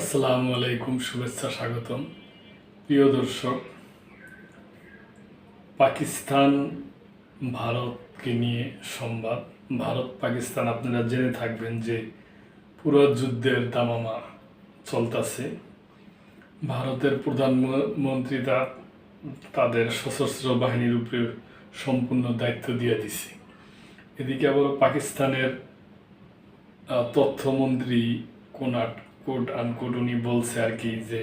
আসসালামু আলাইকুম, শুভেচ্ছা, স্বাগতম। প্রিয় দর্শক, পাকিস্তান, ভারতকে নিয়ে সংবাদ। ভারত, পাকিস্তান, আপনারা জেনে থাকবেন যে পুরো যুদ্ধের দামামা চলতেছে। ভারতের প্রধানমন্ত্রী তাদের সশস্ত্র বাহিনীর উপরে সম্পূর্ণ দায়িত্ব দিয়ে দিছে। এদিকে আবার পাকিস্তানের তথ্যমন্ত্রী কোনাট কোট আনকোট উনি বলছে আর কি যে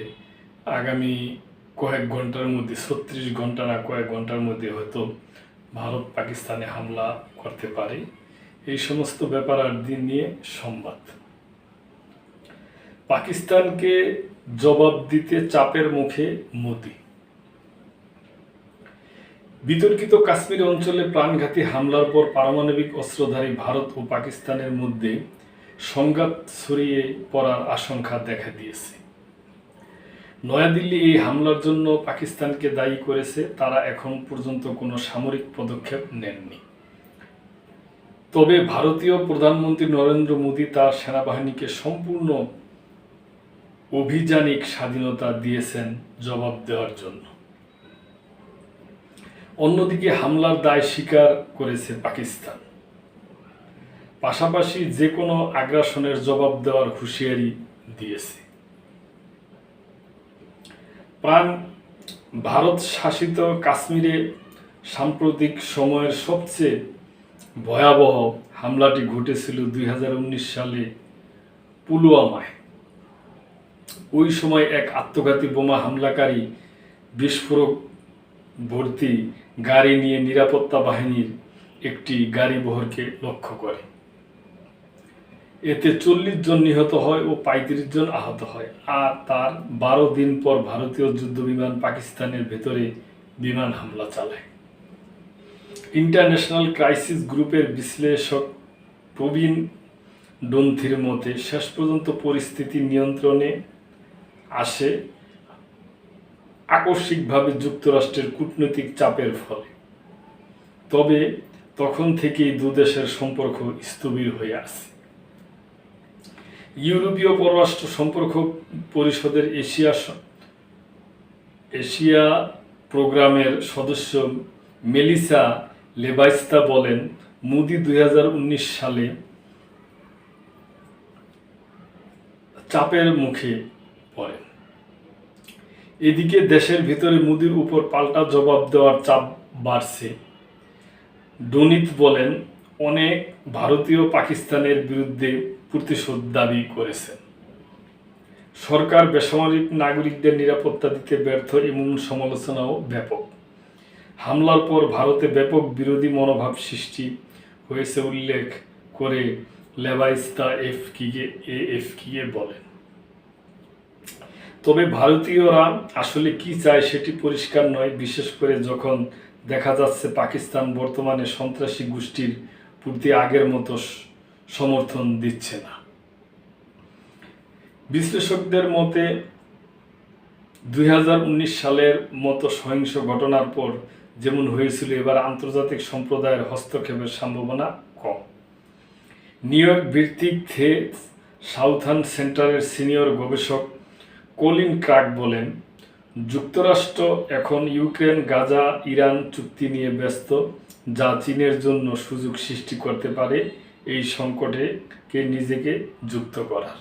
আগামী কয়েক ঘণ্টার মধ্যে, ছত্রিশ ঘণ্টা না কয়েক ঘণ্টার মধ্যে হয়তো ভারত পাকিস্তানে হামলা করতে পারে। এই সমস্ত ব্যাপার আর দিন নিয়ে সংবাদ। পাকিস্তানকে জবাব দিতে চাপের মুখে মোদি। বিতর্কিত কাশ্মীর অঞ্চলে প্রাণঘাতী হামলার পর পারমাণবিক অস্ত্রধারী ভারত ও পাকিস্তানের মধ্যে সংঘাত ছড়িয়ে পড়ার আশঙ্কা দেখা দিয়েছে। নয়াদিল্লি এই হামলার জন্য পাকিস্তানকে দায়ী করেছে তারা এখন পর্যন্ত কোনো সামরিক পদক্ষেপ নেননি। তবে ভারতীয় প্রধানমন্ত্রী নরেন্দ্র মোদী তার সেনাবাহিনীকে সম্পূর্ণ অভিযানিক স্বাধীনতা দিয়েছেন জবাব দেওয়ার জন্য। অন্যদিকে হামলার দায় স্বীকার করেছে পাকিস্তান। পাশাপাশি যে কোনো আগ্রাসনের জবাব দেওয়ার হুঁশিয়ারি দিয়েছে। প্রাণ, ভারত শাসিত কাশ্মীরে সাম্প্রতিক সময়ের সবচেয়ে ভয়াবহ হামলাটি ঘটেছিল দুই হাজার উনিশ সালে পুলওয়ামায়। ওই সময় এক আত্মঘাতী বোমা হামলাকারী বিস্ফোরক ভর্তি গাড়ি নিয়ে নিরাপত্তা বাহিনীর একটি গাড়ি বহরকে লক্ষ্য করে। এতে চল্লিশ জন নিহত হয় ও পঁয়ত্রিশ জন আহত হয়। আর তার বারো দিন পর ভারতীয় যুদ্ধ বিমান পাকিস্তানের ভেতরে বিমান হামলা চালায়। ইন্টারন্যাশনাল ক্রাইসিস গ্রুপের বিশ্লেষক প্রবীণ ডন্থির মতে, শেষ পর্যন্ত পরিস্থিতি নিয়ন্ত্রণে আসে আকস্মিকভাবে যুক্তরাষ্ট্রের কূটনৈতিক চাপের ফলে। তবে তখন থেকেই দুদেশের সম্পর্ক স্থবির হয়ে আছে। ইউরোপীয় পররাষ্ট্র সম্পর্ক পরিষদের এশিয়া এশিয়া প্রোগ্রামের সদস্য মেলিসা লেবাইস্তা বলেন, মোদি দুই হাজার উনিশ সালে চাপের মুখে পড়েন। এদিকে দেশের ভিতরে মোদির উপর পাল্টা জবাব দেওয়ার চাপ বাড়ছে। ডোনিত বলেন, অনেক ভারতীয় পাকিস্তানের বিরুদ্ধে প্রতিশোধ দাবি করেছেন। সরকার বেসামরিক নাগরিকদের নিরাপত্তা দিতে ব্যর্থ এমন সমালোচনাও ব্যাপক। হামলার পর ভারতে ব্যাপক বিরোধী মনোভাব সৃষ্টি হয়েছে উল্লেখ করে লেবাইস্তা এফ কিকে এ এফ কিকে বলেন। তবে ভারতীয়রা আসলে কি চায় সেটি পরিষ্কার নয়, বিশেষ করে যখন দেখা যাচ্ছে পাকিস্তান বর্তমানে সন্ত্রাসী গোষ্ঠীর প্রতি আগের মতো সমর্থন দিচ্ছে না। বিশ্লেষকদের মতে, দুই হাজার উনিশ সালের মতো সহিংস ঘটনার পর যেমন হয়েছিল, এবার আন্তর্জাতিক সম্প্রদায়ের হস্তক্ষেপের সম্ভাবনা কম। নিউ ইয়র্ক ভিত্তিক থে সাউথার্ন সেন্টারের সিনিয়র গবেষক কলিন ক্রাক বলেন, যুক্তরাষ্ট্র এখন ইউক্রেন, গাজা, ইরান চুক্তি নিয়ে ব্যস্ত, যা চীনের জন্য সুযোগ সৃষ্টি করতে পারে এই সংকটে কে নিজেকে যুক্ত করার।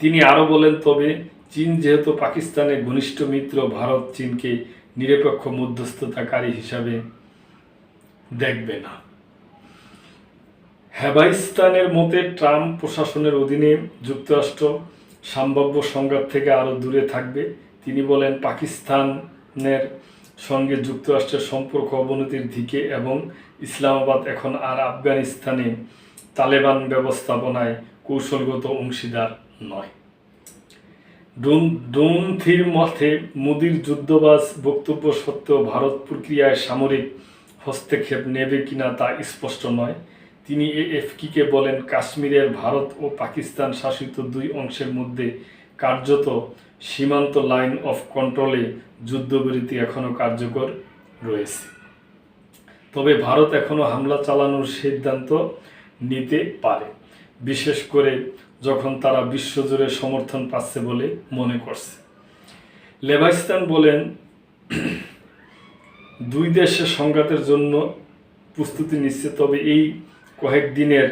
তিনি আরও বলেন, তবে চীন যেহেতু পাকিস্তানের ঘনিষ্ঠ মিত্র, ভারত চীনকে নিরপেক্ষ মধ্যস্থতাকারী হিসাবে দেখবে না। হেবাইস্তানের মতে, ট্রাম্প প্রশাসনের অধীনে যুক্তরাষ্ট্র সম্ভাব্য সংঘাত থেকে আরও দূরে থাকবে। তিনি বলেন, পাকিস্তানের সঙ্গে যুক্তরাষ্ট্রের সম্পর্ক অবনতির দিকে এবং ইসলামাবাদ এখন আর আফগানিস্তানে তালেবান ব্যবস্থাপনায় কৌশলগত অংশীদার নয়। ডুম, ডুমথির মতে মোদির যুদ্ধবাজ বক্তব্য সত্ত্বেও ভারত প্রক্রিয়ায় সামরিক হস্তক্ষেপ নেবে কিনা তা স্পষ্ট নয়। তিনি এএফকিকে বলেন, কাশ্মীরের ভারত ও পাকিস্তান শাসিত দুই অংশের মধ্যে কার্যত সীমান্ত লাইন অফ কন্ট্রোলে যুদ্ধবিরতি এখনও কার্যকর রয়েছে। তবে ভারত এখনও হামলা চালানোর সিদ্ধান্ত নিতে পারে, বিশেষ করে যখন তারা বিশ্বজুড়ে সমর্থন পাচ্ছে বলে মনে করছে। লেভাইস্তান বলেন, দুই দেশের সংঘাতের জন্য প্রস্তুতি নিচ্ছে, তবে এই কয়েকদিনের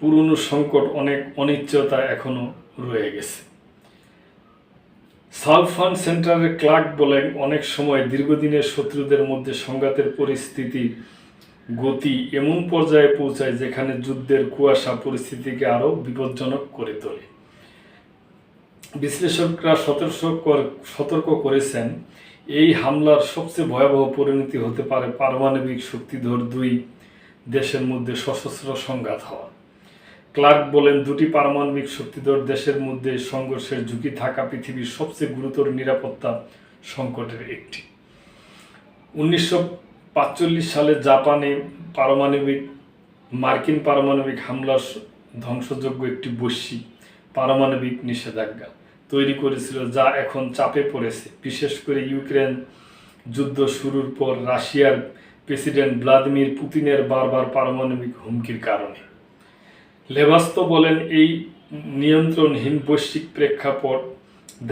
পুরনো সংকট অনেক অনিশ্চয়তা এখনও রয়ে গেছে। সালফান সেন্টারের ক্লার্ক বলেন অনেক সময় দীর্ঘদিনের শত্রুদের মধ্যে সংঘাতের পরিস্থিতি, গতি এমন পর্যায়ে পৌঁছায় যেখানে যুদ্ধের কুয়াশা পরিস্থিতিকে আরও বিপজ্জনক করে তোলে। বিশ্লেষকরা সতর্ক সতর্ক করেছেন, এই হামলার সবচেয়ে ভয়াবহ পরিণতি হতে পারে পারমাণবিক শক্তিধর দুই দেশের মধ্যে সশস্ত্র সংঘাত হওয়া ক্লার্ক বলেন, দুটি পারমাণবিক শক্তিধর দেশের মধ্যে সংঘর্ষের ঝুঁকি থাকা পৃথিবীর সবচেয়ে গুরুতর নিরাপত্তা সংকটের একটি। উনিশশো সালে জাপানে পারমাণবিক, মার্কিন পারমাণবিক হামলার ধ্বংসযোগ্য একটি বৈশ্বিক পারমাণবিক নিষেধাজ্ঞা তৈরি করেছিল, যা এখন চাপে পড়েছে। বিশেষ করে ইউক্রেন যুদ্ধ শুরুর পর রাশিয়ার প্রেসিডেন্ট ভ্লাদিমির পুতিনের বারবার পারমাণবিক হুমকির কারণে। লেবাস্ত বলেন এই নিয়ন্ত্রণহীন বৈশ্বিক প্রেক্ষাপট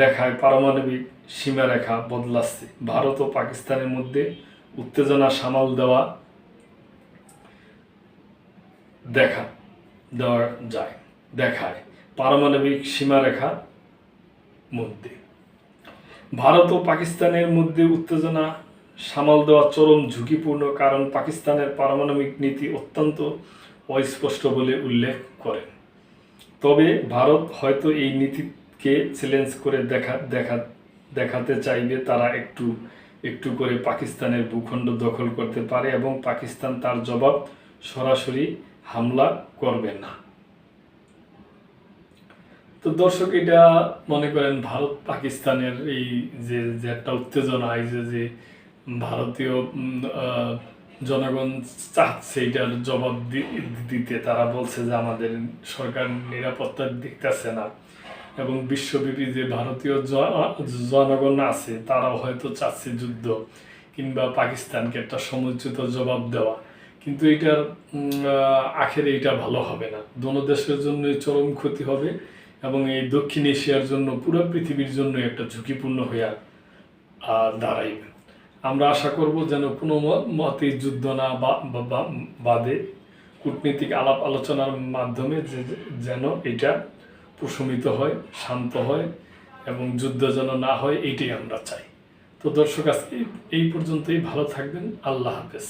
দেখায় পারমাণবিক সীমারেখা বদলাচ্ছে। ভারত ও পাকিস্তানের মধ্যে উত্তেজনা সামাল দেওয়া দেখা দেওয়া যায়, দেখায় পারমাণবিক সীমারেখা মধ্যে। ভারত ও পাকিস্তানের মধ্যে উত্তেজনা সামাল দেওয়া চরম ঝুঁকিপূর্ণ কারণ পাকিস্তানের পারমাণবিক নীতি অত্যন্ত অস্পষ্ট বলে উল্লেখ করেন। তবে ভারত হয়তো এই নীতিকে চ্যালেঞ্জ করে দেখা দেখা, দেখাতে চাইবে, তারা একটু একটু করে পাকিস্তানের ভূখণ্ড দখল করতে পারে এবং পাকিস্তান তার জবাব সরাসরি হামলা করবে না। তো দর্শক, এটা মনে করেন ভারত পাকিস্তানের এই যে যে একটা উত্তেজনা, এই যে যে ভারতীয় জনগণ চাচ্ছে এটার জবাব দিতে। তারা বলছে যে আমাদের সরকার নিরাপত্তা দিতেছে না। এবং বিশ্বব্যাপী যে ভারতীয় জনগণ আছে তারাও হয়তো চাচ্ছে যুদ্ধ কিংবা পাকিস্তানকে একটা সমুচিত জবাব দেওয়া। কিন্তু এটার আখেরে এটা ভালো হবে না। দোনো দেশের জন্যই চরম ক্ষতি হবে এবং এই দক্ষিণ এশিয়ার জন্য পুরো পৃথিবীর জন্য একটা ঝুঁকিপূর্ণ আহ, দাঁড়াইবে আমরা আশা করব যেন কোনো মতে যুদ্ধ না বাদে কূটনীতিক আলাপ আলোচনার মাধ্যমে যেন এটা প্রশমিত হয়, শান্ত হয় এবং যুদ্ধ যেন না হয় এইটাই আমরা চাই। তো দর্শক, আজকে এই পর্যন্তই। ভালো থাকবেন। আল্লাহ হাফেজ।